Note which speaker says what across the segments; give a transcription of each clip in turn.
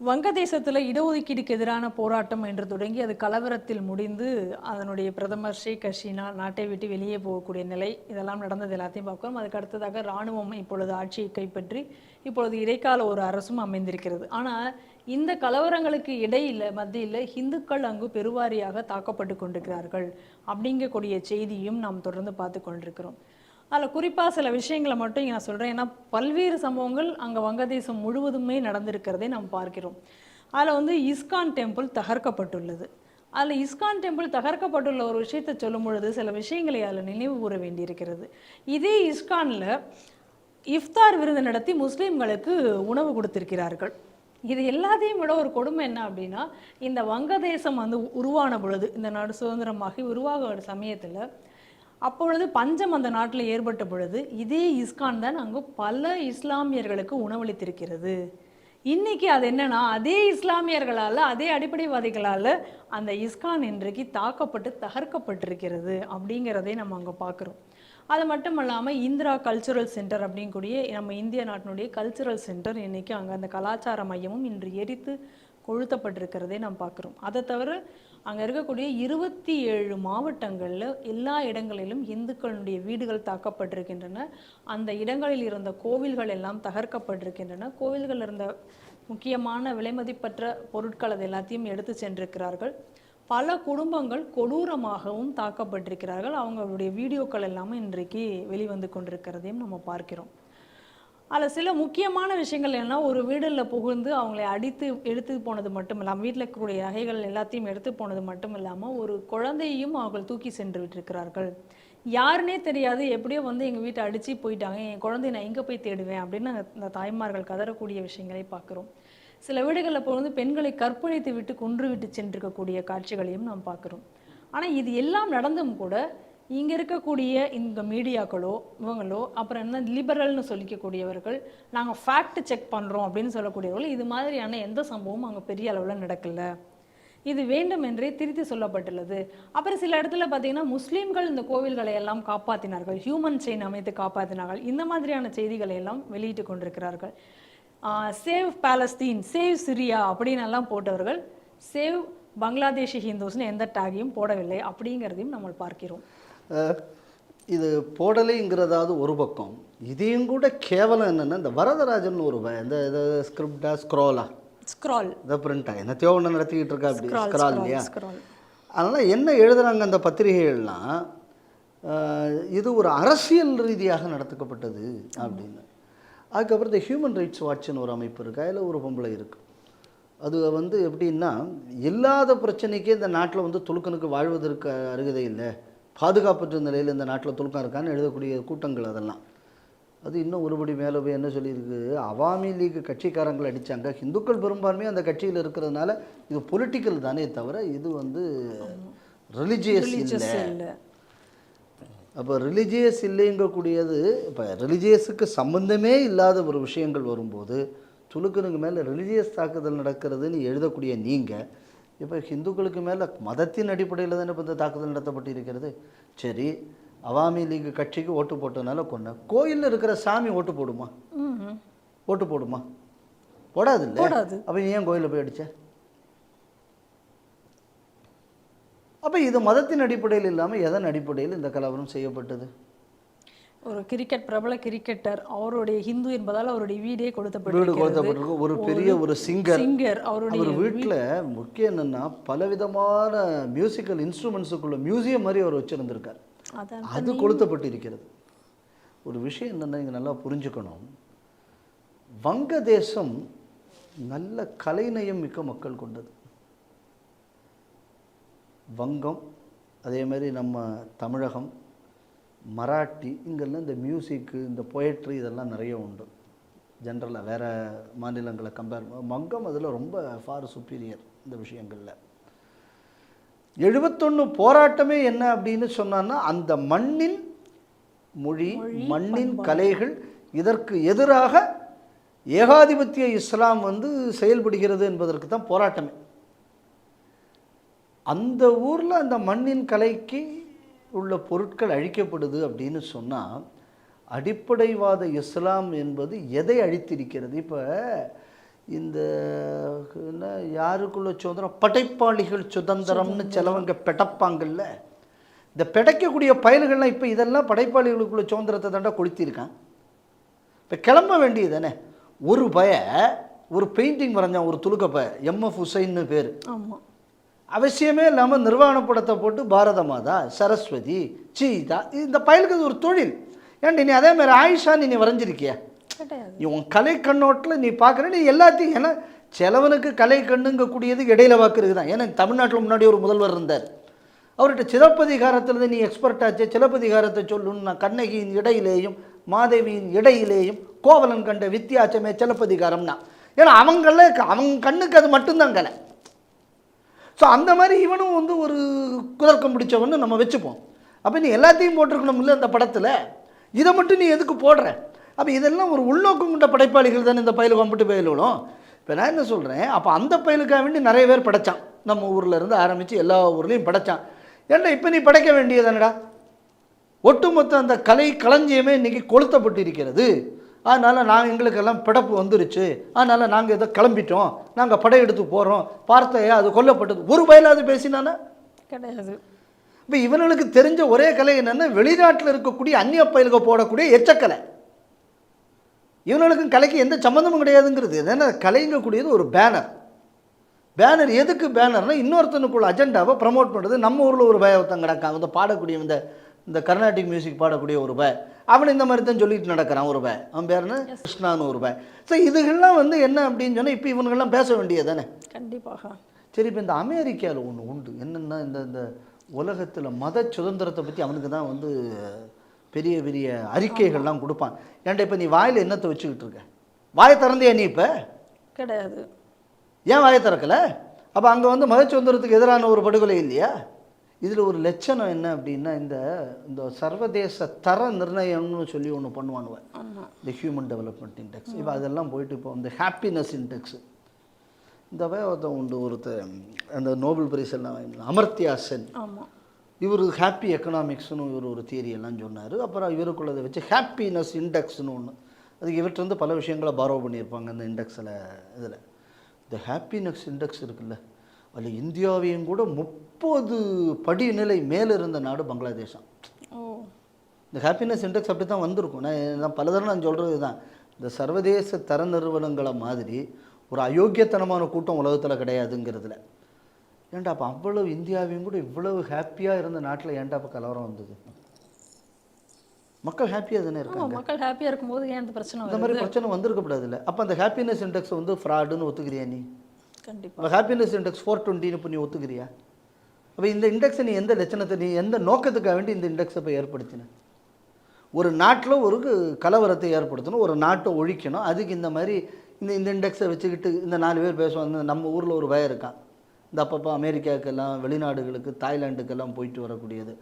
Speaker 1: வங்கதேசத்தில் இடஒதுக்கீடுக்கு எதிரான போராட்டம் என்று தொடங்கி அது கலவரத்தில் முடிந்து அதனுடைய பிரதமர் ஷேக் ஹசீனா நாட்டை விட்டு வெளியே போகக்கூடிய நிலை இதெல்லாம் நடந்தது எல்லாத்தையும் பார்க்கிறோம் அதுக்கு அடுத்ததாக இராணுவம் இப்பொழுது ஆட்சியை கைப்பற்றி இப்பொழுது இடைக்கால ஒரு அரசும் அமைந்திருக்கிறது. ஆனால் இந்த கலவரங்களுக்கு இடையில் மத்தியில் இந்துக்கள் அங்கு பெருவாரியாக தாக்கப்பட்டு கொண்டிருக்கிறார்கள் அப்படிங்கக்கூடிய செய்தியும் நாம் தொடர்ந்து பார்த்து கொண்டிருக்கிறோம். அதில் குறிப்பாக சில விஷயங்களை மட்டும் இங்கே நான் சொல்கிறேன் ஏன்னா பல்வேறு சம்பவங்கள் அங்கே வங்கதேசம் முழுவதுமே நடந்திருக்கிறதை நாம் பார்க்கிறோம். அதில் வந்து இஸ்கான் டெம்பிள் தகர்க்கப்பட்டுள்ளது. அதில் இஸ்கான் டெம்பிள் தகர்க்கப்பட்டுள்ள ஒரு விஷயத்தை சொல்லும் பொழுது சில விஷயங்களை அதில் நினைவு கூற வேண்டியிருக்கிறது. இதே இஸ்கானில் இஃப்தார் விருந்து நடத்தி முஸ்லீம்களுக்கு உணவு கொடுத்திருக்கிறார்கள். இது எல்லாத்தையும் விட ஒரு கொடுமை என்ன அப்படின்னா இந்த வங்கதேசம் வந்து உருவான பொழுது இந்த நாடு சுதந்திரமாகி உருவாக சமயத்தில் அப்பொழுது பஞ்சம் அந்த நாட்டில் ஏற்பட்ட பொழுது இதே இஸ்கான் தான் அங்கு பல இஸ்லாமியர்களுக்கு உணவளித்திருக்கிறது. இன்னைக்கு அது என்னன்னா அதே இஸ்லாமியர்களால் அதே அடிப்படைவாதிகளால் அந்த இஸ்கான் இன்றைக்கு தாக்கப்பட்டு தகர்க்கப்பட்டிருக்கிறது அப்படிங்கிறதை நம்ம அங்கே பார்க்குறோம் அது மட்டும் இல்லாமல் இந்திரா கல்ச்சுரல் சென்டர் அப்படிங்கக்கூடிய நம்ம இந்திய நாட்டினுடைய கல்ச்சுரல் சென்டர் இன்றைக்கி அங்கே அந்த கலாச்சார மையமும் இன்று எரித்து கொழுத்தப்பட்டிருக்கிறதே நாம் பார்க்குறோம். அதை தவிர அங்கே இருக்கக்கூடிய இருபத்தி ஏழு மாவட்டங்களில் எல்லா இடங்களிலும் இந்துக்களுடைய வீடுகள் தாக்கப்பட்டிருக்கின்றன. அந்த இடங்களில் இருந்த கோவில்கள் எல்லாம் தகர்க்கப்பட்டிருக்கின்றன. கோவில்கள் இருந்த முக்கியமான விலைமதிப்பற்ற பொருட்கள் அது எல்லாத்தையும் எடுத்து சென்றிருக்கிறார்கள். பல குடும்பங்கள் கொடூரமாகவும் தாக்கப்பட்டிருக்கிறார்கள். அவங்களுடைய வீடியோக்கள் எல்லாமே இன்றைக்கு வெளிவந்து கொண்டிருக்கிறதையும் நம்ம பார்க்கிறோம். அதில் சில முக்கியமான விஷயங்கள் என்னென்னா ஒரு வீடில் புகுந்து அவங்களை அடித்து எடுத்து போனது மட்டும் இல்லாமல் வீட்டில் இருக்கக்கூடிய நகைகள் எல்லாத்தையும் எடுத்து போனது மட்டும் இல்லாமல் ஒரு குழந்தையையும் அவர்கள் தூக்கி சென்று விட்டிருக்கிறார்கள். யாருனே தெரியாது எப்படியோ வந்து எங்கள் வீட்டை அடித்து போயிட்டாங்க என் குழந்தைய நான் எங்கே போய் தேடுவேன் அப்படின்னு அந்த தாய்மார்கள் கதறக்கூடிய விஷயங்களை பார்க்குறோம். சில வீடுகளில் இப்போ பெண்களை கற்பழித்து விட்டு கொன்று விட்டு சென்றிருக்கக்கூடிய காட்சிகளையும் நாம் பார்க்குறோம். ஆனால் இது எல்லாம் நடந்தும் கூட இங்கே இருக்கக்கூடிய இந்த மீடியாக்களோ இவங்களோ அப்புறம் என்ன லிபரல்னு சொல்லிக்கக்கூடியவர்கள் நாங்கள் ஃபேக்ட் செக் பண்ணுறோம் அப்படின்னு சொல்லக்கூடியவர்கள் இது மாதிரியான எந்த சம்பவமும் அங்கே பெரிய அளவில் நடக்கல. இது வேண்டும் என்றே திருத்தி சொல்லப்பட்டுள்ளது. அப்புறம் சில இடத்துல பார்த்தீங்கன்னா முஸ்லீம்கள் இந்த கோவில்களை எல்லாம் காப்பாற்றினார்கள் ஹியூமன் செயின் அமைத்து காப்பாற்றினார்கள் இந்த மாதிரியான செய்திகளை எல்லாம் வெளியிட்டு கொண்டிருக்கிறார்கள். சேவ் பாலஸ்தீன் சேவ் சிரியா அப்படின்னு எல்லாம் போட்டவர்கள் சேவ் பங்களாதேஷி ஹிந்துஸ்னு எந்த டேகையும் போடவில்லை அப்படிங்கிறதையும் நம்ம பார்க்கிறோம்.
Speaker 2: இது போடலைங்கிறதாவது ஒரு பக்கம். இதையும் கூட கேவலம் என்னென்னா இந்த வரதராஜன் ஒரு இந்த இந்த ஸ்கிரிப்டா ஸ்க்ரோலா
Speaker 1: ஸ்க்ரால்
Speaker 2: இந்த பிரிண்டா என்னத்தையோ ஒன்று நடத்திக்கிட்டு இருக்கா அப்படி? ஸ்க்ரால் இல்லையா. அதனால் என்ன எழுதுறாங்க அந்த பத்திரிகைகள்லாம்? இது ஒரு அரசியல் ரீதியாக நடத்தப்பட்டது அப்படின்னு. அதுக்கப்புறம் இந்த ஹியூமன் ரைட்ஸ் வாட்ச்னு ஒரு அமைப்பு இருக்கு? அதில் ஒரு பொம்பளை இருக்கு. அது வந்து எப்படின்னா இல்லாத பிரச்சனைக்கே இந்த நாட்டில் வந்து துலுக்கனுக்கு வாழ்வதற்கு அருகதை இல்லை. பாதுகாப்பற்ற நிலையில் இந்த நாட்டில் துலுக்கம் இருக்கான்னு எழுதக்கூடிய கூட்டங்கள் அதெல்லாம். அது இன்னும் ஒருபடி மேலே போய் என்ன சொல்லியிருக்கு? அவாமி லீக் கட்சிக்காரங்களை அடித்தாங்க ஹிந்துக்கள் பெரும்பான்மையாக அந்த கட்சியில் இருக்கிறதுனால இது பொலிட்டிக்கல் தானே தவிர இது வந்து ரிலிஜியஸ்
Speaker 1: Religious
Speaker 2: இல்லை. அப்போ ரிலிஜியஸ் இல்லைங்கக்கூடியது இப்போ ரிலிஜியஸுக்கு சம்பந்தமே இல்லாத ஒரு விஷயங்கள் வரும்போது துலுக்கனுக்கு மேலே ரிலிஜியஸ் தாக்குதல் நடக்கிறதுன்னு எழுதக்கூடிய நீங்கள் இப்போ ஹிந்துக்களுக்கு மேலே மதத்தின் அடிப்படையில் தானே இப்போ இந்த தாக்குதல் நடத்தப்பட்டு இருக்கிறது சரி அவாமி லீக் கட்சிக்கு ஓட்டு போட்டதுனால கொன்ன. கோயிலில் இருக்கிற சாமி ஓட்டு போடுமா. ஓட்டு போடுமா? போடாது இல்லை. அப்போ நீ ஏன் கோயிலில் போய் அடிச்ச? அப்போ இது மதத்தின் அடிப்படையில் இல்லாமல் எதன் அடிப்படையில் இந்த கலவரம் செய்யப்பட்டது?
Speaker 1: ஒரு கிரிக்கெட் பிரபல கிரிக்கெட்டர் அவருடைய ஹிந்து என்பதால் அவருடைய வீடே
Speaker 2: கொடுத்தப்பட்டிருக்கு. ஒரு பெரிய ஒரு சிங்கர்
Speaker 1: சிங்கர் அவருடைய
Speaker 2: அவர் வீட்டில் முக்கியம் என்னன்னா பலவிதமான மியூசிக்கல் இன்ஸ்ட்ருமெண்ட்ஸுக்குள்ள மியூசியம் மாதிரி அவர் வச்சுருந்துருக்கார். அது கொளுத்தப்பட்டிருக்கிறது ஒரு விஷயம் என்னன்னா இங்கே நல்லா புரிஞ்சுக்கணும். வங்கதேசம் நல்ல கலைநயம் மிக்க மக்கள் கொண்டது. வங்கம் அதே மாதிரி நம்ம தமிழகம் மராட்டி இங்கெல்லாம் இந்த மியூசிக்கு இந்த பொயட்ரி இதெல்லாம் நிறைய உண்டு. ஜென்ரலாக வேறு மாநிலங்களை கம்பேர் வங்கம் அதில் ரொம்ப ஃபார் சுப்பீரியர் இந்த விஷயங்களில். எழுபத்தொன்று போராட்டமே என்ன அப்படின்னு சொன்னான்னா அந்த மண்ணின் மொழி மண்ணின் கலைகள் இதற்கு எதிராக ஏகாதிபத்திய இஸ்லாம் வந்து செயல்படுகிறது என்பதற்கு தான் போராட்டமே. அந்த ஊரில் அந்த மண்ணின் கலைக்கு உள்ள பொருட்கள் அழிக்கப்படுது அப்படின்னு சொன்னால் அடிப்படைவாத இஸ்லாம் என்பது எதை அழித்திருக்கிறது? இப்போ இந்த என்ன யாருக்குள்ள சுதந்திரம்? படைப்பாளிகள் சுதந்திரம்னு சிலவங்க பெடப்பாங்கல்ல. இந்த பெடைக்கக்கூடிய பயல்கள்லாம் இப்போ இதெல்லாம் படைப்பாளிகளுக்குள்ள சுதந்திரத்தை தாண்டா கொளுத்திருக்கான் இப்போ கிளம்ப வேண்டியது தானே? ஒரு பய ஒரு பெயிண்டிங் வரைஞ்சான் ஒரு துலுக்க பய எம்எஃப் ஹுசைன்னு பேர்.
Speaker 1: ஆமாம்
Speaker 2: அவசியமே இல்லாமல் நிர்வாண படத்தை போட்டு பாரத மாதா சரஸ்வதி சீதா இந்த பயலுக்கு அது ஒரு தொழில். ஏன்டி நீ அதே மாதிரி ஆயிஷா நீ வரைஞ்சிருக்கிய? நீ உன் கலை கண்ணோட்டில் நீ பார்க்குற நீ எல்லாத்தையும் ஏன்னா சிலவனுக்கு கலை கண்ணுங்கக்கூடியது இடையில வாக்குறது தான் ஏன்னா தமிழ்நாட்டில் முன்னாடி ஒரு முதல்வர் இருந்தார். அவர்கிட்ட சிலப்பதிகாரத்தில் நீ எக்ஸ்பர்ட் ஆச்சு சிலப்பதிகாரத்தை சொல்லுன்னு நான் கண்ணகியின் இடையிலேயும் மாதேவியின் இடையிலேயும் கோவலன் கண்ட வித்தியாசமே சிலப்பதிகாரம்னா. ஏன்னா அவங்கள அவங்க கண்ணுக்கு அது மட்டும்தான் கலை. ஸோ அந்த மாதிரி இவனும் வந்து ஒரு குதர்க்கம் பிடிச்சவன்னு நம்ம வச்சுப்போம். அப்போ நீ எல்லாத்தையும் போட்டிருக்கணும் இல்லை அந்த படத்தில்? இதை மட்டும் நீ எதுக்கு போடுற? அப்போ இதெல்லாம் ஒரு உள்நோக்கம் கொண்ட படைப்பாளிகள் தானே இந்த பயில் கொம்பிட்டு பயிலுகளும். இப்போ நான் என்ன சொல்கிறேன் அப்போ அந்த பயிலுக்காக வேண்டி நிறைய பேர் படைச்சான். நம்ம ஊரில் இருந்து ஆரம்பித்து எல்லா ஊர்லேயும் படைச்சான். ஏன்டா இப்போ நீ படைக்க வேண்டியதானடா ஒட்டுமொத்த அந்த கலை களஞ்சியமே இன்றைக்கி கொளுத்தப்பட்டு இருக்கிறது அதனால் நான் எங்களுக்கெல்லாம் பிடப்பு வந்துருச்சு. அதனால் நாங்கள் இதை கிளம்பிட்டோம். நாங்கள் படையெடுத்து போகிறோம் பார்த்தையா அது கொல்லப்பட்டது. ஒரு பயலாவது பேசினானா?
Speaker 1: கிடையாது.
Speaker 2: இப்போ இவனுக்கு தெரிஞ்ச ஒரே கலை என்னென்னா வெளிநாட்டில் இருக்கக்கூடிய அந்நிய பயில்க போடக்கூடிய எச்சக்கலை. இவனுக்கும் கலைக்கு எந்த சம்மந்தமும் கிடையாதுங்கிறது. என்னென்ன கலைங்கக்கூடியது ஒரு பேனர் பேனர் எதுக்கு பேனர்னா இன்னொருத்தனுக்குள்ள அஜெண்டாவை ப்ரமோட் பண்ணுறது நம்ம ஊரில் ஒரு பய ஒருத்தன் கிடக்காங்க இந்த பாடக்கூடிய இந்த இந்த கர்நாடிக் மியூசிக் பாடக்கூடிய ஒரு பய. அவன் இந்த மாதிரி தான் சொல்லிட்டு நடக்கிறான் ஒரு அவன் பேர் என்ன? கிருஷ்ணான்னு ஒரு பய ஸோ இதுகள்லாம் வந்து என்ன அப்படின்னு சொன்னால் இப்போ இவனுங்கெல்லாம் பேச வேண்டியது தானே
Speaker 1: கண்டிப்பாக.
Speaker 2: சரி இப்போ இந்த அமெரிக்காவில் ஒன்று உண்டு. என்னென்னா இந்த இந்த உலகத்தில் மத சுதந்திரத்தை பற்றி அவனுக்கு தான் வந்து பெரிய பெரிய அறிக்கைகள்லாம் கொடுப்பான். ஏன்டா இப்போ நீ வாயில் என்னத்தை வச்சுக்கிட்டு இருக்க? வாயை திறந்தியா நீ இப்போ?
Speaker 1: கிடையாது.
Speaker 2: ஏன் வாயை திறக்கல? அப்போ அங்கே வந்து மத சுதந்திரத்துக்கு எதிரான ஒரு படுகொலை இல்லையா? இதில் ஒரு லட்சணம் என்ன அப்படின்னா இந்த இந்த சர்வதேச தர நிர்ணயம்னு சொல்லி ஒன்று பண்ணுவானுவன்
Speaker 1: ஆமாம்
Speaker 2: இந்த ஹியூமன் டெவலப்மெண்ட் இண்டெக்ஸ் இப்போ அதெல்லாம் போயிட்டு இப்போ இந்த ஹாப்பினஸ் இண்டெக்ஸ் இந்த ஒருத்தன் உண்டு ஒருத்தர் அந்த நோபல் பரிசு எல்லாம் வாங்கினான். அமர்த்தியா சென். இவர் ஹாப்பி எக்கனாமிக்ஸ்னு இவர் ஒரு தியரி எல்லாம் சொன்னார். அப்புறம் இவருக்குள்ளதை வச்சு ஹாப்பினஸ் இண்டெக்ஸ்னு ஒன்று அதுக்கு இவர்கிட்ட இருந்து பல விஷயங்களை பாரோ பண்ணியிருப்பாங்க அந்த இண்டெக்ஸில் இதில். இந்த ஹாப்பினஸ் இண்டெக்ஸ் இருக்குல்ல அதில் இந்தியாவையும் கூட முப்பது படிநிலை மேலே இருந்த நாடு பங்களாதேஷம். இந்த ஹாப்பினஸ் இண்டெக்ஸ் அப்படி தான் வந்திருக்கும். நான் நான் பலதரம் நான் சொல்கிறது தான் இந்த சர்வதேச தர நிறுவனங்களை மாதிரி ஒரு அயோக்கியத்தனமான கூட்டம் உலகத்தில் கிடையாதுங்கிறதுல. ஏன்டா அப்போ அவ்வளவு இந்தியாவையும் கூட இவ்வளவு ஹாப்பியாக இருந்த நாட்டில் ஏன்டா அப்போ கலவரம் வந்தது? மக்கள் ஹாப்பியாக தானே இருக்காங்க.
Speaker 1: மக்கள் ஹாப்பியாக இருக்கும்போது ஏன் அந்த பிரச்சனை
Speaker 2: இந்த மாதிரி பிரச்சனை வந்திருக்கப்படாதுல்ல அப்போ அந்த ஹாப்பினஸ் இண்டெக்ஸ் வந்து ஃப்ராடுன்னு ஒத்துக்கிறியா நீ?
Speaker 1: கண்டிப்பாக
Speaker 2: ஹாப்பினஸ் இண்டெக்ஸ் ஃபோர் டுவெண்ட்டின்னு இப்போ நீ ஒத்துக்கிறியா? அப்போ இந்த இண்டெக்ஸை நீ எந்த லட்சணத்தை நீ எந்த நோக்கத்துக்காக வேண்டி இந்த இண்டெக்ஸை இப்போ ஏற்படுத்தின? ஒரு நாட்டில் ஒரு கலவரத்தை ஏற்படுத்தணும் ஒரு நாட்டை ஒழிக்கணும். அதுக்கு இந்த மாதிரி இந்த இந்த இண்டெக்ஸை வச்சுக்கிட்டு இந்த நாலு பேர் பேசுவாங்க நம்ம ஊரில் ஒரு பயம் இருக்கான். இந்த அப்பப்போ அமெரிக்காவுக்கெல்லாம் வெளிநாடுகளுக்கு தாய்லாண்டுக்கெல்லாம் போயிட்டு வரக்கூடியது.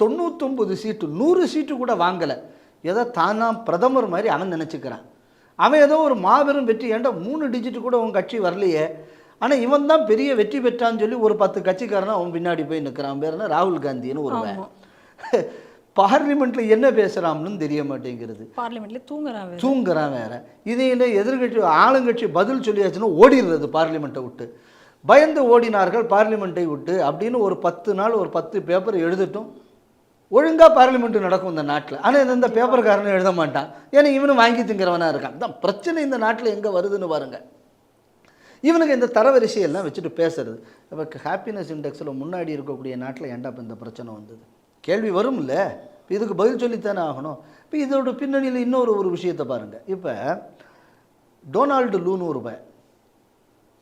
Speaker 2: தொண்ணூத்தொம்பது சீட்டு நூறு சீட்டு கூட வாங்கலை. ஏதோ தானா பிரதமர் மாதிரி அவன் நினச்சிக்கிறான். அவன் ஏதோ ஒரு மாபெரும் வெற்றி ஏன்டா மூணு டிஜிட்டு கூட உன் கட்சி வரலையே? ஆனால் இவன் தான் பெரிய வெற்றி பெற்றான்னு சொல்லி ஒரு பத்து கட்சிக்காரனா அவன் பின்னாடி போய் நிற்கிறான் பேர் ராகுல் காந்தின்னு ஒரு
Speaker 1: ஆமாம்
Speaker 2: பார்லிமெண்ட்டில் என்ன பேசுகிறான்னு தெரிய மாட்டேங்கிறது.
Speaker 1: பார்லிமெண்ட்லேயே தூங்குறான்
Speaker 2: தூங்குறான் வேற. இதையில எதிர்கட்சி ஆளுங்கட்சி பதில் சொல்லியாச்சுன்னா ஓடிடுறது பார்லிமெண்ட்டை விட்டு. பயந்து ஓடினார்கள் பார்லிமெண்ட்டை விட்டு. அப்படின்னு ஒரு பத்து நாள் ஒரு பத்து பேப்பர் எழுதட்டும். ஒழுங்காக பார்லிமெண்ட் நடக்கும் இந்த நாட்டில். ஆனால் இந்த பேப்பர்காரனும் எழுத மாட்டான். ஏன்னா இவனும் வாங்கி திங்கிறவனா இருக்கான். தான் பிரச்சனை இந்த நாட்டில் எங்கே வருதுன்னு பாருங்க. இவனுக்கு இந்த தரவரிசையெல்லாம் வச்சுட்டு பேசுறது. இப்போ ஹாப்பினஸ் இண்டெக்ஸில் முன்னாடி இருக்கக்கூடிய நாட்டில் ஏண்டா இந்த பிரச்சனை வந்தது? கேள்வி வரும்ல. இப்போ இதுக்கு பதில் சொல்லித்தானே ஆகணும். இப்போ இதோட பின்னணியில் இன்னொரு ஒரு விஷயத்தை பாருங்கள் இப்போ டொனால்டு லூனு ஒரு பையன்.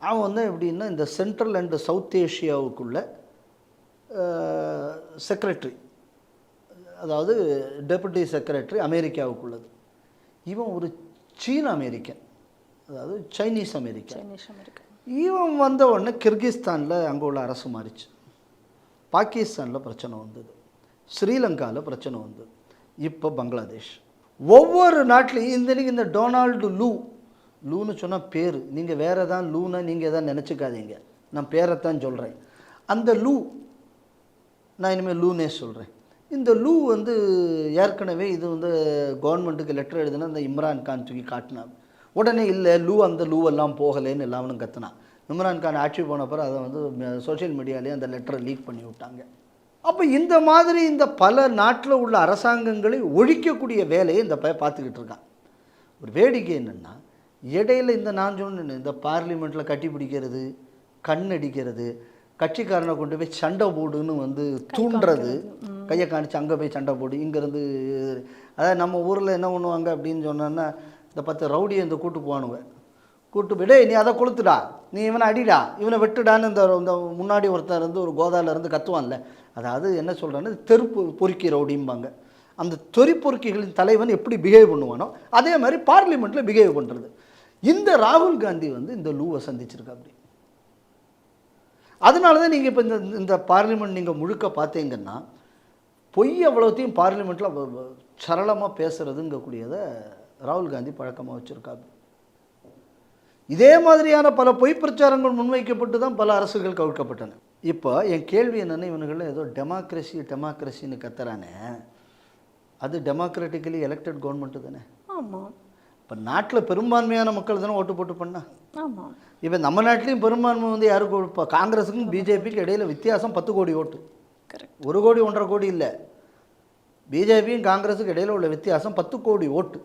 Speaker 2: அவன் வந்து எப்படின்னா இந்த சென்ட்ரல் அண்டு சவுத் ஏஷியாவுக்குள்ள செக்ரட்டரி அதாவது டெபுட்டி செக்ரட்டரி அமெரிக்காவுக்குள்ளது. இவன் ஒரு சீன அமெரிக்கன். அதாவது சைனீஸ் அமெரிக்கன்
Speaker 1: சைனீஸ் அமெரிக்கா
Speaker 2: இவன் வந்த உடனே கிர்கிஸ்தானில் அங்கே உள்ள அரசு மாறிச்சு. பாகிஸ்தானில் பிரச்சனை வந்தது. ஸ்ரீலங்காவில் பிரச்சனை வந்தது. இப்போ பங்களாதேஷ். ஒவ்வொரு நாட்டிலையும் இந்த இந்த டொனால்டு லூ. லூன்னு சொன்னால் பேர். நீங்கள் வேறு தான் லூனா நீங்கள் எதாவது நினச்சிக்காதீங்க. நான் பேரைத்தான் சொல்கிறேன் அந்த லூ நான் இனிமேல் லூனே சொல்கிறேன் இந்த லூ வந்து ஏற்கனவே இது வந்து கவர்மெண்ட்டுக்கு லெட்டர் எழுதுனா இந்த இம்ரான் கான் தூக்கி காட்டினான் உடனே இல்லை லூ அந்த லூவெல்லாம் போகலைன்னு எல்லாவனும் கத்துனான் இம்ரான் கான் ஆட்சி போன பிறகு அதை வந்து சோஷியல் மீடியாலேயே அந்த லெட்டரை லீக் பண்ணி விட்டாங்க. அப்போ இந்த மாதிரி இந்த பல நாட்டில் உள்ள அரசாங்கங்களை ஒழிக்கக்கூடிய வேலையை இந்த பையன் பார்த்துக்கிட்டு இருக்கான். ஒரு வேடிக்கை என்னென்னா இடையில இந்த நான் சொன்னேன் இந்த பார்லிமெண்ட்டில் கட்டி பிடிக்கிறது கண் அடிக்கிறது கட்சிக்காரனை கொண்டு போய் சண்டை போடுன்னு வந்து தூண்டுறது கையை காணிச்சு அங்கே போய் சண்டை போடு இங்கேருந்து அதாவது நம்ம ஊரில் என்ன பண்ணுவாங்க அப்படின்னு சொன்னோன்னா இந்த பத்து ரவுடியை இந்த கூட்டு போவானுங்க. கூட்டு போய்டே நீ அதை கொளுத்துடா. நீ இவனை அடிடா. இவனை வெட்டுடான்னு இந்த இந்த முன்னாடி ஒருத்தர் இருந்து ஒரு கோதால இருந்து கத்துவான்ல. அதாவது என்ன சொல்கிறேன்னு தெருப்பு பொறுக்கி ரவுடிம்பாங்க. அந்த தொறி பொறுக்கிகளின் தலைவன் எப்படி பிஹேவ் பண்ணுவானோ அதே மாதிரி பார்லிமெண்ட்டில் பிஹேவ் பண்ணுறது இந்த ராகுல் காந்தி வந்து இந்த லூவை சந்திச்சிருக்கா அப்படி அதனால தான் நீங்கள் இப்போ இந்த இந்த பார்லிமெண்ட் நீங்கள் முழுக்க பார்த்தீங்கன்னா பொய் அவ்வளோத்தையும் பார்லிமெண்ட்டில் சரளமாக பேசுகிறதுங்கக்கூடியதை ராகுல் காந்தி பழக்கமாக வச்சுருக்காங்க இதே மாதிரியான பல பொய் பிரச்சாரங்கள் முன்வைக்கப்பட்டு தான் பல அரசுகள் கவிழ்க்கப்பட்டன. இப்போ என் கேள்வி என்னென்னா இவனுகள் ஏதோ டெமோக்ரஸி டெமோக்ரஸின்னு கத்துறானே. அது டெமோக்ராட்டிக்கலி எலெக்டட் கவர்மெண்ட்டு தானே?
Speaker 1: ஆமாம்
Speaker 2: இப்போ நாட்டில் பெரும்பான்மையான மக்கள் தானே ஓட்டு போட்டு பண்ணா?
Speaker 1: ஆமாம்
Speaker 2: இப்போ நம்ம நாட்டிலையும் பெரும்பான்மை வந்து யாருக்கு இப்போ காங்கிரஸுக்கும் பிஜேபிக்கு இடையில வித்தியாசம் பத்து கோடி ஓட்டு. ஒரு கோடி ஒன்றரை கோடி இல்லை. பிஜேபியும் காங்கிரஸுக்கு இடையில உள்ள வித்தியாசம் பத்து கோடி ஓட்டு.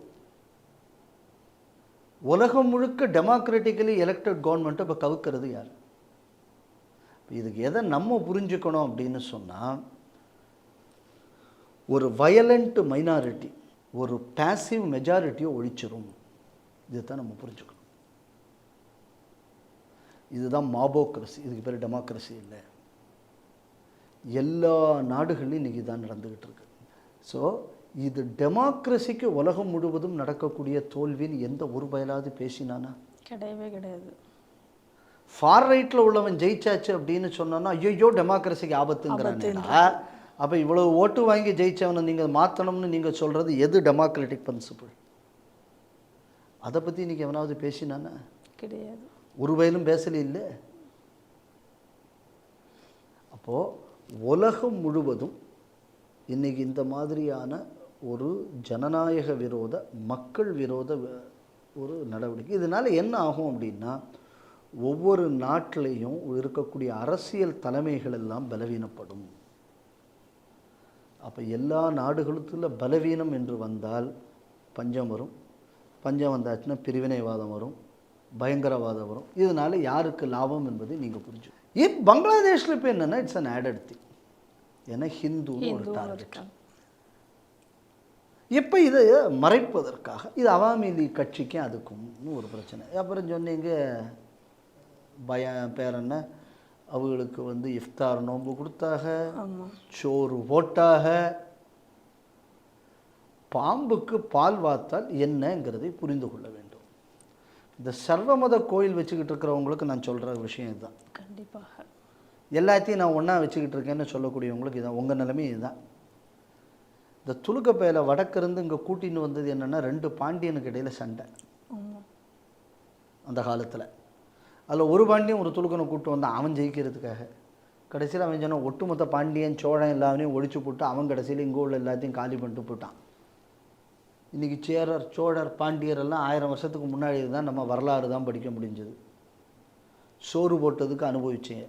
Speaker 2: உலகம் முழுக்க டெமோக்ராட்டிக்கலி எலெக்டட் கவர்மெண்ட்டை இப்போ கவுக்கிறது யார்? இதுக்கு எதை நம்ம புரிஞ்சுக்கணும் அப்படின்னு சொன்னால் ஒரு வயலண்ட் மைனாரிட்டி ஒரு பேசிவ் மெஜாரிட்டியை ஒழிச்சிரும். இதுதான் நம்ம புரிஞ்சுக்கணும். இதுதான் மாபோக்ரஸி இதுக்கு பேர் டெமோக்ரஸி இல்லை. எல்லா நாடுகள்லையும் இன்றைக்கி தான் நடந்துக்கிட்டு இருக்கு. ஸோ இது டெமோக்ரஸிக்கு உலகம் முழுவதும் நடக்கக்கூடிய தோல்வின்னு எந்த ஒரு பயலாவது பேசினானா?
Speaker 1: கிடையவே கிடையாது.
Speaker 2: ஃபார் ரைட்டில் உள்ளவன் ஜெயிச்சாச்சு அப்படின்னு சொன்னோன்னா ஐயோ டெமோக்ரஸிக்கு ஆபத்துங்கிறானேடா. அப்போ இவ்வளவு ஓட்டு வாங்கி ஜெயிச்சவனை நீங்கள் மாற்றணும்னு நீங்கள் சொல்கிறது எது டெமோக்ராட்டிக் பிரின்சிபிள் அதை பற்றி இன்றைக்கி எவனாவது பேசினானா?
Speaker 1: கிடையாது.
Speaker 2: ஒரு வயலும் பேசல இல்லை. அப்போது உலகம் முழுவதும் இன்னைக்கு இந்த மாதிரியான ஒரு ஜனநாயக விரோத மக்கள் விரோத ஒரு நடவடிக்கை. இதனால் என்ன ஆகும் அப்படின்னா ஒவ்வொரு நாட்டிலையும் இருக்கக்கூடிய அரசியல் தலைமைகள் எல்லாம் பலவீனப்படும். அப்போ எல்லா நாடுகளுக்குள்ள பலவீனம் என்று வந்தால் பஞ்சம் வரும். பஞ்சம் வந்தாச்சுன்னா பிரிவினைவாதம் வரும். பயங்கரவாதம் வரும். இதனால யாருக்கு லாபம் என்பதை நீங்கள் புரிஞ்சு இப் பங்களாதேஷில் இப்போ என்னென்னா இட்ஸ் அன் ஆடட் திங் ஏன்னா ஹிந்துன்னு ஒரு டார்கெட் இப்போ இதை மறைப்பதற்காக? இது அவாமி லீக் கட்சிக்கும் அதுக்கும் ஒரு பிரச்சனை. அப்புறம் சொன்னீங்க பய பேர் என்ன? அவங்களுக்கு வந்து இஃப்தார் நோன்பு கொடுத்தாக சோறு போட்டாக பாம்புக்கு பால் வார்த்தால் என்னங்கிறதை புரிந்து கொள்ள வேண்டும். இந்த சர்வமத கோயில் வச்சுக்கிட்டு இருக்கிறவங்களுக்கு நான் சொல்கிற விஷயம் இதுதான்.
Speaker 1: கண்டிப்பாக.
Speaker 2: எல்லாத்தையும் நான் ஒன்றா வச்சுக்கிட்டு இருக்கேன்னு சொல்லக்கூடியவங்களுக்கு இதான். உங்கள் நிலைமை இதுதான். இந்த துலுக்கப்பையில வடக்கிருந்து இங்கே கூட்டின்னு வந்தது என்னென்னா ரெண்டு பாண்டியனுக்கு இடையில சண்டை. அந்த காலத்தில். அதில் ஒரு பாண்டியன் ஒரு துலுக்கனை கூட்டு வந்தான் அவன் ஜெயிக்கிறதுக்காக. கடைசியில் அவன் சொன்ன ஒட்டுமொத்த பாண்டியன் சோழன் எல்லாத்தையும் ஒழிச்சு போட்டு அவன் கடைசியில் இங்கே உள்ள எல்லாத்தையும் காலி பண்ணிட்டு போயிட்டான் இன்றைக்கி சேரர் சோழர் பாண்டியர் எல்லாம் ஆயிரம் வருஷத்துக்கு முன்னாடி தான் நம்ம வரலாறு தான் படிக்க முடிஞ்சது. சோறு போட்டதுக்கு அனுபவிச்சேன்.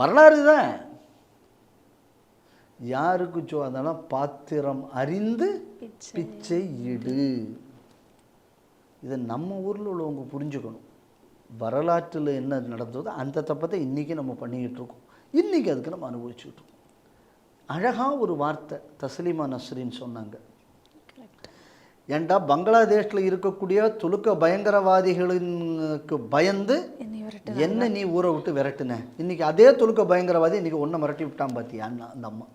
Speaker 2: வரலாறு தான். யாருக்கு சோ அதெல்லாம் பாத்திரம் அறிந்து
Speaker 1: பிச்சை
Speaker 2: இடு இதை நம்ம ஊரில் உள்ளவங்க புரிஞ்சுக்கணும். வரலாற்றில் என்ன நடந்ததோ அந்த தப்பத்தை இன்றைக்கி நம்ம பண்ணிக்கிட்டு இருக்கோம். இன்றைக்கி அதுக்கு நம்ம அனுபவிச்சுட்டு இருக்கோம். அழகாக ஒரு வார்த்தை தஸ்லீமா நஸ்ரின்னு சொன்னாங்க. ஏன்டா பங்களாதேஷில் இருக்கக்கூடிய துலுக்க பயங்கரவாதிகளுக்கு பயந்து
Speaker 1: என்னை
Speaker 2: நீ ஊரை விட்டு விரட்டுன? இன்னைக்கு அதே துலுக்க பயங்கரவாதி இன்னைக்கு ஒன்றை மிரட்டி விட்டான் பார்த்தியா அந்த அம்மா.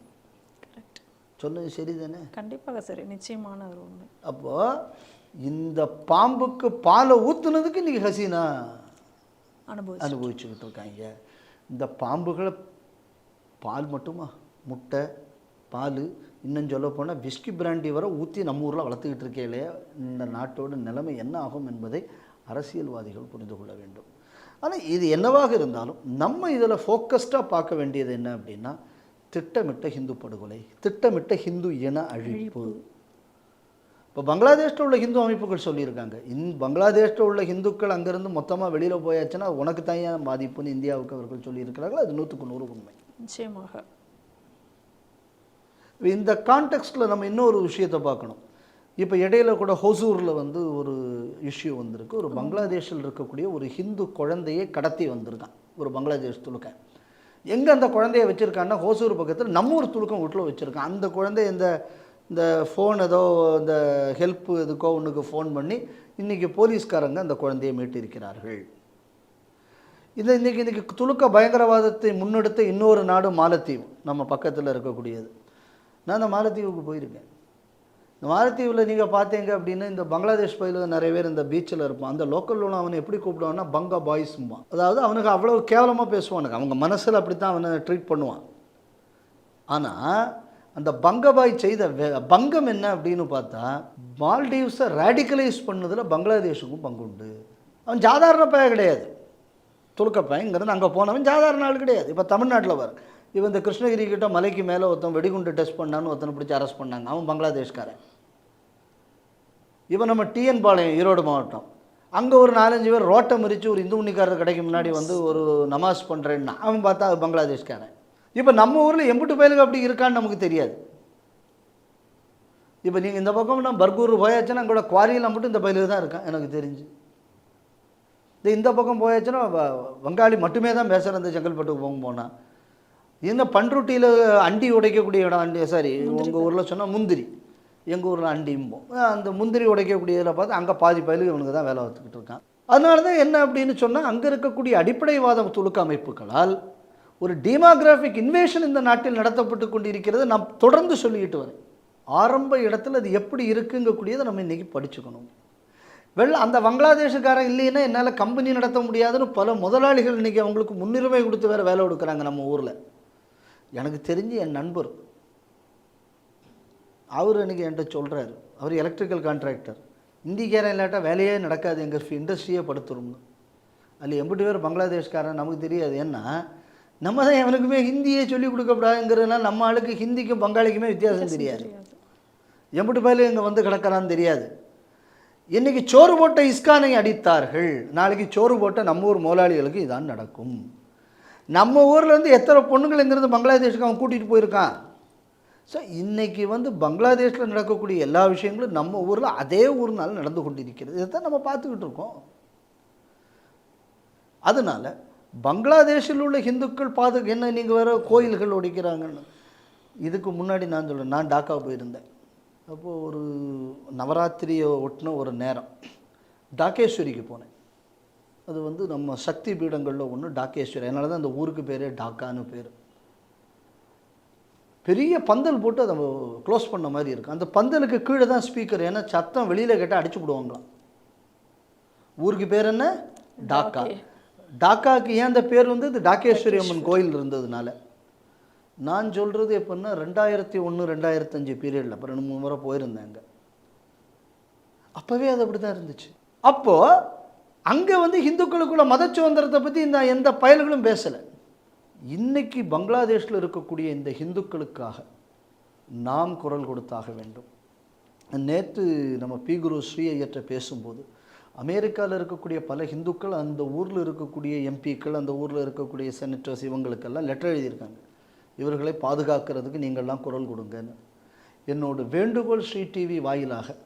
Speaker 2: சொன்னது சரிதானே?
Speaker 1: கண்டிப்பாக சரி நிச்சயமான ஒரு உண்மை.
Speaker 2: அப்போ இந்த பாம்புக்கு பாலை ஊத்துனதுக்கு இன்னைக்கு ஹசீனா
Speaker 1: அனுபவம்
Speaker 2: அனுபவிச்சுக்கிட்டு இருக்காங்க இந்த பாம்புகளை பால் மட்டுமா? முட்டை பால் இன்னும் சொல்ல போனால் விஸ்கி பிராண்டி வரை ஊற்றி நம்ம ஊரில் வளர்த்துக்கிட்டு இருக்கே இல்லையா? இந்த நாட்டோட நிலைமை என்ன ஆகும் என்பதை அரசியல்வாதிகள் புரிந்து கொள்ள வேண்டும். ஆனால் இது என்னவாக இருந்தாலும் நம்ம இதில் ஃபோக்கஸ்டாக பார்க்க வேண்டியது என்ன அப்படின்னா திட்டமிட்ட ஹிந்து படுகொலை திட்டமிட்ட ஹிந்து இன அழிப்பு. இப்போ பங்களாதேஷில் உள்ள ஹிந்து அமைப்புகள் சொல்லியிருக்காங்க. இன் பங்களாதேஷில் உள்ள ஹிந்துக்கள் அங்கேருந்து மொத்தமாக வெளியில் போயாச்சுன்னா உனக்கு தான் பாதிப்புன்னு இந்தியாவுக்கு அவர்கள் சொல்லியிருக்கிறார்கள். அது நூற்றுக்கு நூறு உண்மை.
Speaker 1: நிச்சயமாக.
Speaker 2: இந்த கான்டெக்ஸ்டில் நம்ம இன்னொரு விஷயத்தை பார்க்கணும். இப்போ இடையில கூட ஹொசூரில் வந்து ஒரு இஷ்யூ வந்திருக்கு. ஒரு பங்களாதேஷில் இருக்கக்கூடிய ஒரு ஹிந்து குழந்தையை கடத்தி வந்திருக்கான். ஒரு பங்களாதேஷ் துலுக்கன் எங்கே அந்த குழந்தைய வச்சுருக்கான்னா ஹோசூர் பக்கத்தில் நம்ம ஒரு துலுக்கம் வீட்டில் வச்சுருக்கான். அந்த குழந்தை இந்த இந்த ஃபோன் ஏதோ இந்த ஹெல்ப்பு எதுக்கோ ஒன்றுக்கு ஃபோன் பண்ணி இன்றைக்கி போலீஸ்காரங்க அந்த குழந்தையை மீட்டிருக்கிறார்கள் இதை இன்றைக்கி இன்றைக்கி துலுக்க பயங்கரவாதத்தை முன்னெடுத்த இன்னொரு நாடு மாலத்தீவு. நம்ம பக்கத்தில் இருக்கக்கூடியது. நான் அந்த மாலத்தீவுக்கு போயிருக்கேன். இந்த மாலத்தீவில் நீங்கள் பார்த்தீங்க அப்படின்னா இந்த பங்களாதேஷ் பயில நிறைய பேர் இந்த பீச்சில் இருப்பான் அந்த லோக்கல் உள்ள அவனை எப்படி கூப்பிடுவான்னா பங்கா பாய்ஸும்பான். அதாவது அவனுக்கு அவ்வளோ கேவலமாக பேசுவானுங்க. அவங்க மனசில் அப்படி தான் அவனை ட்ரீட் பண்ணுவான். ஆனால் அந்த பங்கபாய் செய்த வே- பங்கம் என்ன அப்படின்னு பார்த்தா மால்டீவ்ஸை ரேடிக்கலைஸ் பண்ணதில் பங்களாதேஷுக்கும் பங்குண்டு அவன் சாதாரண பையன் கிடையாது. துலுக்க இங்கேருந்து அங்கே போனவன் சாதாரண ஆள் கிடையாது. இப்போ தமிழ்நாட்டில் வர இவன் இந்த கிருஷ்ணகிரி கிட்ட மலைக்கு மேலே ஒருத்தன் வெடிகுண்டு டெஸ்ட் பண்ணான்னு ஒருத்தனை பிடிச்சி அரெஸ்ட் பண்ணாங்க. அவன் பங்களாதேஷ்காரன். இவன் நம்ம டிஎன் பாளையம் ஈரோடு மாவட்டம். அங்கே ஒரு நாலஞ்சு பேர் ரோட்டை மறித்து ஒரு இந்து உன்னிக்காரர் கடைக்கு முன்னாடி வந்து ஒரு நமாஸ் பண்ணுறேன்னா அவன் பார்த்தா அது பங்களாதேஷ்காரன். இப்போ நம்ம ஊரில் எம்புட்டு பயலுக்கு அப்படி இருக்கான்னு நமக்கு தெரியாது. இப்போ நீங்கள் இந்த பக்கம் நான் பர்கூர் போயாச்சுன்னா அங்கோட குவாரியில் மட்டும் இந்த பயலுக்கு தான் இருக்கான் எனக்கு தெரிஞ்சு. இந்த இந்த பக்கம் போயாச்சுன்னா வங்காளி மட்டுமே தான் பேசுகிற அந்த செங்கல்பட்டுக்கு போகும் போனால் என்ன பண்ருட்டியில் அண்டி உடைக்கக்கூடிய இடம் அண்டி சாரி உங்கள் ஊரில் சொன்னால் முந்திரி. எங்கள் ஊரில் அண்டிம்போம் அந்த முந்திரி உடைக்கக்கூடிய இதில் பார்த்து அங்கே பாதி பயிலுக்கு இவனுக்கு தான் வேலை பார்த்துக்கிட்டு இருக்கான். அதனால தான் என்ன அப்படின்னு சொன்னால் அங்கே இருக்கக்கூடிய அடிப்படைவாத துலுக்க அமைப்புகளால் ஒரு டீமோகிராஃபிக் இன்வேஷன் இந்த நாட்டில் நடத்தப்பட்டு கொண்டிருக்கிறது நாம் தொடர்ந்து சொல்லிக்கிட்டு வரேன் ஆரம்ப இடத்துல அது எப்படி இருக்குங்கக்கூடியதை நம்ம இன்றைக்கி படிச்சுக்கணும். வெள்ள அந்த பங்களாதேஷுக்காரன் இல்லைன்னா என்னால் கம்பெனி நடத்த முடியாதுன்னு பல முதலாளிகள் இன்றைக்கி அவங்களுக்கு முன்னுரிமை கொடுத்து வேறு வேலை கொடுக்குறாங்க நம்ம ஊரில். எனக்கு தெரிஞ்சு என் நண்பர் அவர் இன்னைக்கு என்கிட்ட சொல்கிறாரு அவர் எலக்ட்ரிக்கல் கான்ட்ராக்டர் இந்திக்காரன் இல்லாட்டா வேலையே நடக்காது எங்கள் இண்டஸ்ட்ரியே படுத்துரும்னு. அதில் எம்பிட்டு பேர் பங்களாதேஷ்காரன் நமக்கு தெரியாது. ஏன்னா நம்ம தான் எவனுக்குமே ஹிந்தியே சொல்லிக் கொடுக்கக்கூடாதுங்கிறதுனால நம்ம ஆளுக்கு ஹிந்திக்கும் பங்காளிக்குமே வித்தியாசம் தெரியாது. எம்பிட்டு பேர் இங்கே வந்து கிடக்கிறான்னு தெரியாது. இன்னைக்கு சோறு போட்ட இஸ்கானை அடித்தார்கள் நாளைக்கு சோறு போட்ட நம்ம ஊர் முதலாளிகளுக்கு இதான் நடக்கும். நம்ம ஊரில் இருந்து எத்தனை பொண்ணுங்கள் இங்கேருந்து பங்களாதேஷுக்கு அவன் கூட்டிகிட்டு போயிருக்கான். ஸோ இன்றைக்கி வந்து பங்களாதேஷில் நடக்கக்கூடிய எல்லா விஷயங்களும் நம்ம ஊரில் அதே ஊர்னால நடந்து கொண்டிருக்கிறது. தான் நம்ம பார்த்துக்கிட்டு இருக்கோம். அதனால் பங்களாதேஷில் உள்ள இந்துக்கள் பாதுகாக்க என்ன நீங்கள் வேறு கோயில்கள் ஒடிக்கிறாங்கன்னு. இதுக்கு முன்னாடி நான் சொல்கிறேன் நான் டாக்கா போயிருந்தேன். அப்போது ஒரு நவராத்திரியை ஒட்டின ஒரு நேரம் டாக்கேஸ்வரிக்கு போனேன். அது வந்து நம்ம சக்தி பீடங்களில் ஒன்று டாக்கேஸ்வரி அதனால தான் அந்த ஊருக்கு பேரே டாக்கான்னு பேர். பெரிய பந்தல் போட்டு அதை க்ளோஸ் பண்ண மாதிரி இருக்கும் அந்த பந்தலுக்கு கீழே தான் ஸ்பீக்கர் ஏன்னா சத்தம் வெளியில் கேட்டால் அடிச்சு விடுவாங்களாம். ஊருக்கு பேர் என்ன? டாக்கா. டாக்காக்கு ஏன் அந்த பேர் வந்து இது டாக்கேஸ்வரி அம்மன் கோயில் இருந்ததுனால. நான் சொல்கிறது எப்படின்னா ரெண்டாயிரத்தி ஒன்று ரெண்டாயிரத்தஞ்சு பீரியடில் அப்போ ரெண்டு மூணு முறை போயிருந்தேன் அங்கே. அப்போவே அது அப்படி தான் இருந்துச்சு. அப்போது அங்கே வந்து இந்துக்களுக்குள்ள மத சுதந்திரத்தை பற்றி இந்த எந்த பயல்களும் பேசலை. இன்னைக்கு பங்களாதேஷில் இருக்கக்கூடிய இந்த ஹிந்துக்களுக்காக நாம் குரல் கொடுத்தாக வேண்டும். நேற்று நம்ம பி குரு ஸ்ரீ ஐயற்ற பேசும்போது அமெரிக்காவில் இருக்கக்கூடிய பல ஹிந்துக்கள் அந்த ஊரில் இருக்கக்கூடிய எம்பிக்கள் அந்த ஊரில் இருக்கக்கூடிய செனட்டர்ஸ் இவங்களுக்கெல்லாம் லெட்டர் எழுதியிருக்காங்க. இவர்களை பாதுகாக்கிறதுக்கு நீங்கள்லாம் குரல் கொடுங்கன்னு. என்னோட வேண்டுகோள் ஸ்ரீ டிவி வாயிலாக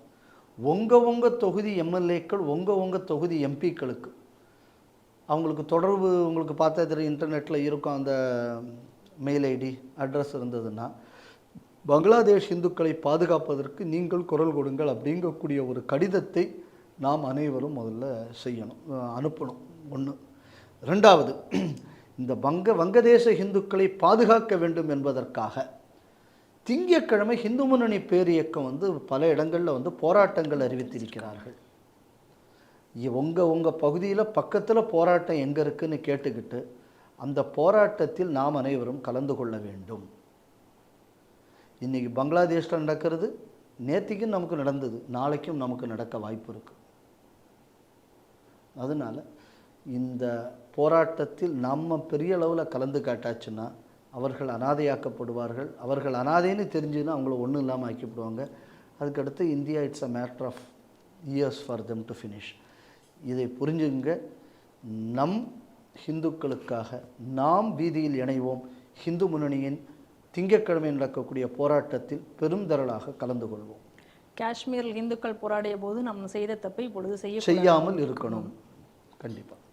Speaker 2: உங்கள் உங்கள் தொகுதி எம்எல்ஏக்கள் உங்கள் உங்கள் தொகுதி எம்பிக்களுக்கு அவங்களுக்கு தொடர்பு உங்களுக்கு பார்த்தா தெரியும் இன்டர்நெட்டில் இருக்கும் அந்த மெயில் ஐடி அட்ரஸ் இருந்ததுன்னா பங்களாதேஷ் இந்துக்களை பாதுகாப்பதற்கு நீங்கள் குரல் கொடுங்கள் அப்படிங்கக்கூடிய ஒரு கடிதத்தை நாம் அனைவரும் முதல்ல செய்யணும் அனுப்பணும். ஒன்று ரெண்டாவது இந்த வங்க வங்கதேச இந்துக்களை பாதுகாக்க வேண்டும் என்பதற்காக திங்கக்கிழமை இந்து முன்னணி பேரியக்கம் வந்து பல இடங்களில் வந்து போராட்டங்கள் அறிவித்திருக்கிறார்கள். உங்கள் உங்கள் பகுதியில் பக்கத்தில் போராட்டம் எங்கே இருக்குன்னு கேட்டுக்கிட்டு அந்த போராட்டத்தில் நாம் அனைவரும் கலந்து கொள்ள வேண்டும். இன்றைக்கி பங்களாதேஷில் நடக்கிறது நேற்றுக்கும் நமக்கு நடந்தது நாளைக்கும் நமக்கு நடக்க வாய்ப்பு இருக்குது அதனால் இந்த போராட்டத்தில் நம்ம பெரிய அளவில் கலந்து காட்டாச்சுன்னா அவர்கள் அனாதையாக்கப்படுவார்கள் அவர்கள் அனாதைன்னு தெரிஞ்சுன்னா அவங்கள ஒன்றும் இல்லாமல் ஆக்கிவிடுவாங்க. அதுக்கடுத்து India it's a matter of years for them to finish இதை புரிஞ்சுங்க. நம் ஹிந்துக்களுக்காக நாம் வீதியில் இணைவோம். ஹிந்து முன்னணியின் திங்கட்கிழமை நடக்கக்கூடிய போராட்டத்தில் பெருந்திரளாக கலந்து கொள்வோம்.
Speaker 1: காஷ்மீரில் இந்துக்கள் போராடிய போது நம்ம செய்த தப்பை இப்பொழுது செய்ய
Speaker 2: செய்யாமல் இருக்கணும். கண்டிப்பாக